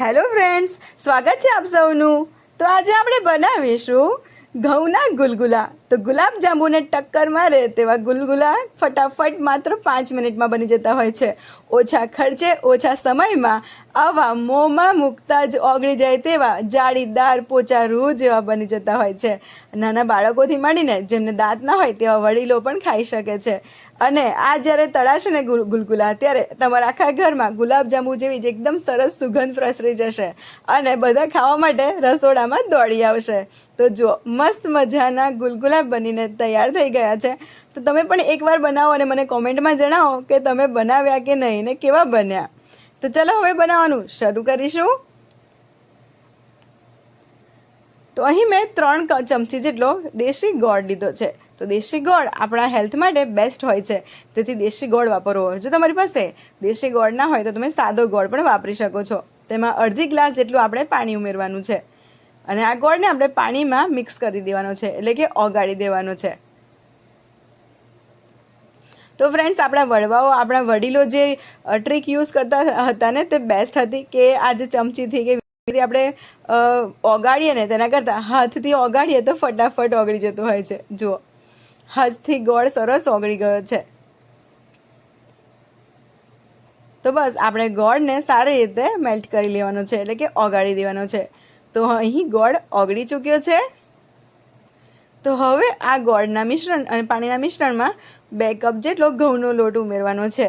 Hello friends સ્વાગત છે આપ સૌનું. તો આજે આપણે બનાવીશું ઘઉંના ગુલગુલા. તો ગુલાબ જાંબુને ટક્કર મારે તેવા ગુલગુલા ફટાફટ માત્ર પાંચ મિનિટમાં બની જતા હોય છે. ઓછા ખર્ચે, ઓછા સમયમાં આવા મોંમાં મૂકતા જ ઓગળી જાય તેવા જાળીદાર પોચા રૂ જેવા બની જતા હોય છે. નાના બાળકોથી માંડીને જેમને દાંત ના હોય તેવા વડીલો પણ ખાઈ શકે છે. અને આ જ્યારે તળાશે ને ગુલ- ગુલગુલા, ત્યારે તમારા આખા ઘરમાં ગુલાબજાંબુ જેવી જ એકદમ સરસ સુગંધ પ્રસરી જશે અને બધા ખાવા માટે રસોડામાં દોડી આવશે. તો જો મસ્ત મજાના ગુલગુલા બનીને તૈયાર થઈ ગયા છે. તો તમે પણ એકવાર બનાવો અને મને કોમેન્ટમાં જણાવો કે તમે બનાવ્યા કે નહીં ને કેવા બન્યા. તો ચલો હવે બનાવવાનું શરૂ કરીશું. તો અહીં મેં ત્રણ ચમચી જેટલો દેશી ગોળ લીધો છે. તો દેશી ગોળ આપણા હેલ્થ માટે બેસ્ટ હોય છે. તેથી દેશી ગોળ વાપરવો જો તમારી પાસે દેશી ગોળ ના હોય તો તમે સાદો ગોળ પણ વાપરી શકો છો. તેમાં અડધી ગ્લાસ જેટલું આપણે પાણી ઉમેરવાનું છે. અને આ ગોળને આપણે પાણીમાં મિક્સ કરી દેવાનો છે, એટલે કે ઓગાળી દેવાનો છે. તો ફ્રેન્ડ્સ આપણા વડવાઓ, આપણા વડીલો જે ટ્રીક યુઝ કરતા હતા ને, તે બેસ્ટ હતી કે આ જે ચમચીથી કે આપણે ઓગાળીએ ને, તેના કરતાં હાથથી ઓગાળીએ તો ફટાફટ ઓગળી જતું હોય છે. જુઓ, હાથથી ગોળ સરસ ઓગળી ગયો છે. તો બસ, આપણે ગોળને સારી રીતે મેલ્ટ કરી લેવાનો છે, એટલે કે ઓગાળી દેવાનો છે. તો અહીં ગોળ ઓગળી ચૂક્યો છે. તો હવે આ ગોળના મિશ્રણ અને પાણીના મિશ્રણમાં બે કપ જેટલો ઘઉંનો લોટ ઉમેરવાનો છે.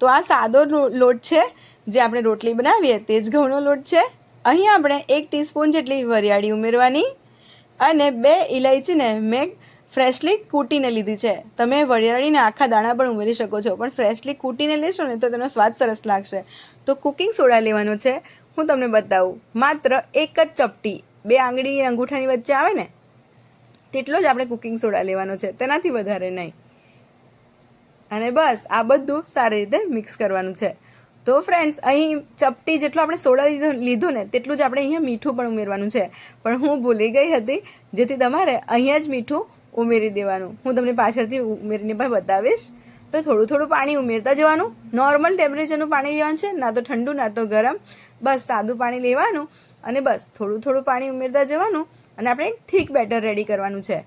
તો આ સાદો લોટ છે, જે આપણે રોટલી બનાવીએ તે જ ઘઉંનો લોટ છે. અહીં આપણે એક ટીસ્પૂન જેટલી વરિયાળી ઉમેરવાની અને બે ઇલાયચીને મેં ફ્રેશલી કૂટીને લીધી છે. તમે વરિયાળીને આખા દાણા પણ ઉમેરી શકો છો, પણ ફ્રેશલી કૂટીને લેશો ને તો તેનો સ્વાદ સરસ લાગશે. તો કુકિંગ સોડા લેવાનો છે. હું તમને બતાવું. માત્ર એક જ ચપટી, બે આંગળી અંગૂઠાની વચ્ચે આવે ને, તેટલો જ આપણે કુકિંગ સોડા લેવાનો છે. તેનાથી વધારે નહીં. અને બસ, આ બધું સારી રીતે મિક્સ કરવાનું છે. તો ફ્રેન્ડ્સ અહીં ચપટી જેટલો આપણે સોડા લીધો, લીધું ને, તેટલું જ આપણે અહીંયા મીઠું પણ ઉમેરવાનું છે. પણ હું ભૂલી ગઈ હતી, જેથી તમારે અહીંયા જ મીઠું ઉમેરી દેવાનું. હું તમને પાછળથી ઉમેરીને પણ બતાવીશ. તો થોડું થોડું પાણી ઉમેરતા જવાનું. નોર્મલ ટેમ્પરેચરનું પાણી લેવાનું છે, ના તો ઠંડુ, ના તો ગરમ. બસ સાદું પાણી લેવાનું અને બસ થોડું થોડું પાણી ઉમેરતા જવાનું અને આપણે એક થીક બેટર રેડી કરવાનું છે.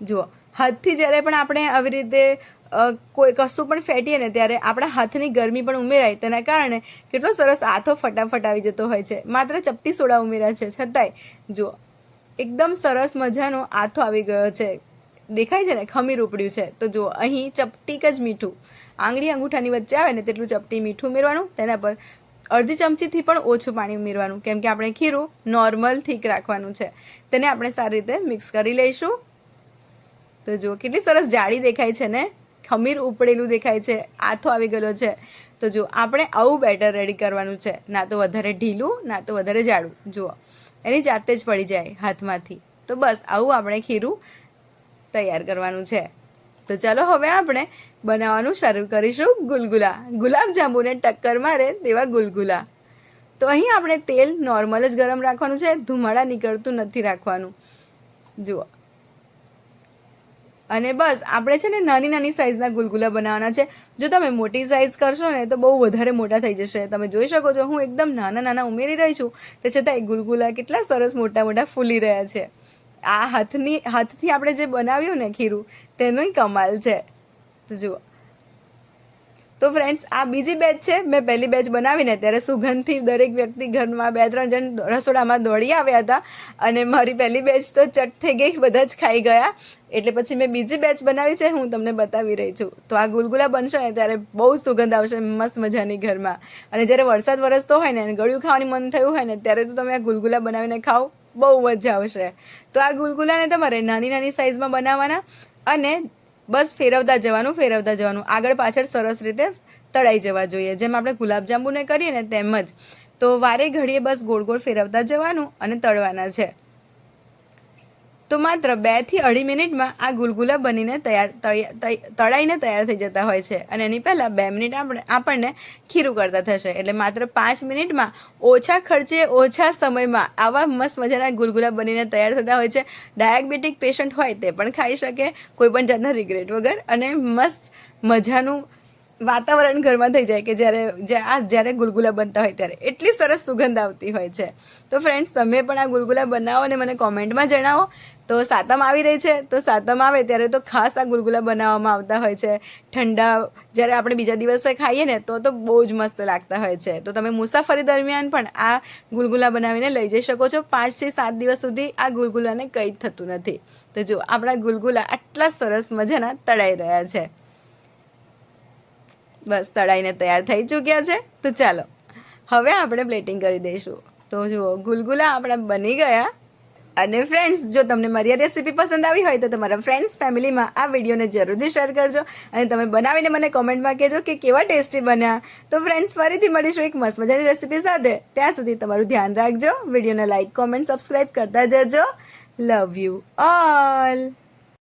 જુઓ, હાથથી જ્યારે પણ આપણે આવી રીતે કોઈ કશું પણ ફેટીએ ને ત્યારે આપણા હાથની ગરમી પણ ઉમેરાય તેના કારણે કેટલો સરસ આથો ફટાફટ આવી જતો હોય છે. માત્ર ચપટી સોડા ઉમેર્યા છે. છતાંય, જુઓ, એકદમ સરસ મજાનો આથો આવી ગયો છે. દેખાય છે ને, ખમીર ઉપડ્યું છે. તો જુઓ, અહીં ચપટીક જ મીઠું. આંગળી અંગૂઠાની વચ્ચે આવે ને, તેટલું ચપટી મીઠું ઉમેરવાનું, તેના પર અડધી ચમચીથી પણ ઓછું પાણી ઉમેરવાનું. કેમ કે આપણે ખીરું નોર્મલ થીક રાખવાનું છે. તેને આપણે સારી રીતે મિક્સ કરી લઈશું. તો જુઓ, કેટલી સરસ જાળી દેખાય છે ને, ખમીર ઉપડેલું દેખાય છે, આથો આવી ગયેલો છે. તો જુઓ, આપણે આવું બેટર રેડી કરવાનું છે. ના તો વધારે ઢીલું, ના તો વધારે જાડું. જુઓ, એની જાતે જ પડી જાય હાથમાંથી. તો બસ, આવું આપણે ખીરું તૈયાર કરવાનું છે. તો ચાલો હવે આપણે બનાવવાનું શરૂ કરીશું ગુલગુલા. ગુલાબ જાંબુને ટક્કર મારે તેવા ગુલગુલા. તો અહીં આપણે તેલ નોર્મલ જ ગરમ રાખવાનું છે, ધુમાડા નીકળતું નથી રાખવાનું. જુઓ. અને બસ, આપણે છે ને નાની નાની સાઇઝના ગુલગુલા બનાવવાના છે. જો તમે મોટી સાઇઝ કરશો ને, તો બહુ વધારે મોટા થઈ જશે. તમે જોઈ શકો છો, હું એકદમ નાના નાના ઉમેરી રહી છું. તે છતાં એ ગુલગુલા કેટલા સરસ મોટા મોટા ફૂલી રહ્યા છે. આ હાથની, હાથથી આપણે જે બનાવ્યું ને ખીરું તેનો કમાલ છે. તો જુઓ. તો ફ્રેન્ડ્સ આ બીજી બેચ છે. મેં પહેલી બેચ બનાવીને ત્યારે સુગંધથી દરેક વ્યક્તિ ઘરમાં બે, ત્રણ જણ રસોડામાં દોડી આવ્યા હતા અને મારી પહેલી બેચ તો ચટ થઈ ગઈ, બધા જ ખાઈ ગયા. એટલે પછી મેં બીજી બેચ બનાવી છે, હું તમને બતાવી રહી છું. તો આ ગુલગુલા બનશે ને ત્યારે બહુ સુગંધ આવશે, મસ્ત મજાની ઘરમાં. અને જ્યારે વરસાદ વરસતો હોય ને ગળ્યું ખાવાની મન થયું હોય ને, ત્યારે તો તમે આ ગુલગુલા બનાવીને ખાઓ. બહુ મજા આવશે. તો આ ગુલગુલાને તમારે નાની નાની સાઇઝમાં બનાવવાના અને બસ ફેરવતા જવાનું ફેરવતા જવાનું. આગળ પાછળ સરસ રીતે તળાઈ જવા જોઈએ. જેમ આપણે ગુલાબજાંબુને કરીએ ને તેમ જ. તો વારે ઘડીએ બસ ગોળ ગોળ ફેરવતા જવાનું અને તળવાના છે. તો માત્ર બેથી અઢી મિનિટમાં આ ગુલગુલા બનીને તૈયાર તળાઈને તૈયાર થઈ જતા હોય છે. અને એની પહેલાં બે મિનિટ આપણે, આપણને ખીરું કરતા થશે. એટલે માત્ર પાંચ મિનિટમાં ઓછા ખર્ચે, ઓછા સમયમાં આવા મસ્ત મજાના ગુલગુલા બનીને તૈયાર થતા હોય છે. ડાયાબિટીક પેશન્ટ હોય તે પણ ખાઈ શકે, કોઈ પણ જાતના રિગ્રેટ વગર. અને મસ્ત મજાનું વાતાવરણ ઘરમાં થઈ જાય કે જ્યારે આ જ્યારે ગુલગુલા બનતા હોય ત્યારે. એટલી સરસ સુગંધ આવતી હોય છે. તો ફ્રેન્ડ્સ તમે પણ આ ગુલગુલા બનાવો અને મને કોમેન્ટમાં જણાવો. તો સાતમ આવી રહી છે. તો સાતમ આવે ત્યારે તો ખાસ આ ગુલગુલા બનાવવામાં આવતા હોય છે. ઠંડા જ્યારે આપણે બીજા દિવસે ખાઈએ ને, તો તો બહુ જ મસ્ત લાગતા હોય છે. તો તમે મુસાફરી દરમિયાન પણ આ ગુલગુલા બનાવીને લઈ જઈ શકો છો. પાંચથી સાત દિવસ સુધી આ ગુલગુલાને કંઈ જ થતું નથી. તો જો આપણા ગુલગુલા આટલા સરસ મજાના તળાઈ રહ્યા છે. બસ તળાઈને તૈયાર થઈ ચૂક્યા છે. તો ચાલો, હવે આપણે પ્લેટિંગ કરી દઈશું. તો જુઓ, ગુલગુલા આપણા બની ગયા. અને ફ્રેન્ડ્સ જો તમને મારી આ રેસીપી પસંદ આવી હોય તો તમારા ફ્રેન્ડ્સ ફેમિલીમાં આ વિડીયોને જરૂરથી શેર કરજો. અને તમે બનાવીને મને કોમેન્ટમાં કહેજો કે કેવા ટેસ્ટી બન્યા. તો ફ્રેન્ડ્સ ફરીથી મળીશું એક મસ્ત મજાની રેસીપી સાથે. ત્યાં સુધી તમારું ધ્યાન રાખજો. વિડીયોને લાઇક કોમેન્ટ સબસ્ક્રાઈબ કરતા જજો. Love you all